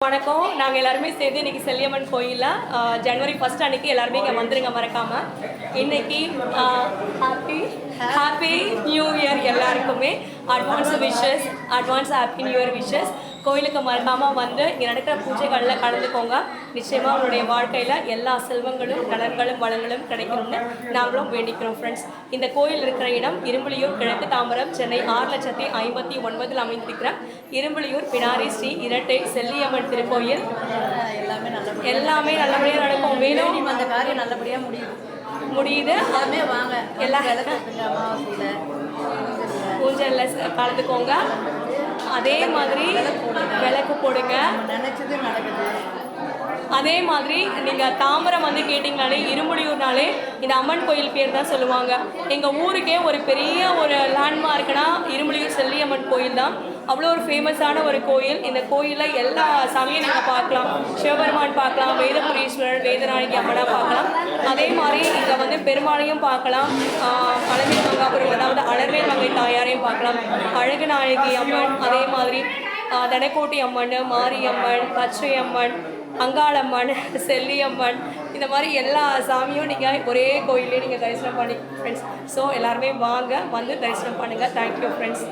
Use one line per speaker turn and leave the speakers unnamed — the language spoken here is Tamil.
வணக்கம். நாங்கள் எல்லாருமே சேர்ந்து இன்னைக்கு செல்லியம்மன் கோயிலில் ஜனவரி ஃபர்ஸ்ட் அன்னைக்கு எல்லாருமே இங்கே வந்துருங்க மறக்காம. இன்னைக்கு ஹாப்பி ஹாப்பி நியூ இயர் எல்லாருக்குமே advance wishes advance happy new year wishes கோயிலுக்கு மறக்காமல் வந்து இங்கே நடக்கிற பூஜைகளில் கலந்துக்கோங்க. நிச்சயமாக உங்களுடைய வாழ்க்கையில் எல்லா செல்வங்களும் நலன்களும் வளங்களும் கிடைக்கணும்னு நாங்களும் வேண்டிக்கிறோம் ஃப்ரெண்ட்ஸ் இந்த கோயில் இருக்கிற இடம் இரும்புலியூர் கிழக்கு தாம்பரம் சென்னை ஆறு லட்சத்தி ஐம்பத்தி ஒன்பதில் அமைந்திருக்கிற இரும்புலியூர் பிடாரி ஸ்ரீ இரட்டை செல்லியம்மன் திருக்கோயில்.
எல்லாமே நல்லபடியா
எல்லாமே நல்லபடியாக நடக்கும். மேலும்
வேணும். அந்த காரியம் நல்லபடியா முடியுது.
முடியுது.
எல்லாமே வாங்க.
எல்லா-
அமாவாசையில.
பூஜையில் கலந்துக்கோங்க. அதே மாதிரி விளக்கு போடுங்க.
நினைச்சது நடக்குது.
அதே மாதிரி நீங்கள் தாமரை வந்து கேட்டிங்கனாலே இருமுடியூர்னாலே இந்த அம்மன் கோயில் பேர் தான் சொல்லுவாங்க. எங்கள் ஊருக்கே ஒரு பெரிய ஒரு லேண்ட்மார்க்னா இருமுடியூர் செல்லியம்மன் கோயில் தான். அவ்வளோ ஒரு ஃபேமஸான ஒரு கோயில். இந்த கோயிலில் எல்லா சாமியும் நீங்கள் பார்க்கலாம். சிவபெருமான் பார்க்கலாம் வேதபுரீஸ்வரர் வேதநாயகி அம்மனாக பார்க்கலாம். அதே மாதிரி இங்கே வந்து பெருமாளையும் பார்க்கலாம். பழமை மங்காபுரம் அதாவது அலர்வேல் மங்கை தாயாரையும் பார்க்கலாம். அழகு நாயகி அம்மன் அதே மாதிரி ஆஹ் தனக்கோட்டி அம்மன் மாரியம்மன் பச்சை அம்மன் அங்காளம்மன் செல்லியம்மன் இந்த மாதிரி எல்லா சாமியும் நீங்கள் ஒரே கோயிலே நீங்கள் தரிசனம் பண்ணி ஃப்ரெண்ட்ஸ் ஸோ எல்லாருமே வாங்க வந்து தரிசனம் பண்ணுங்கள் தேங்க்யூ ஃப்ரெண்ட்ஸ்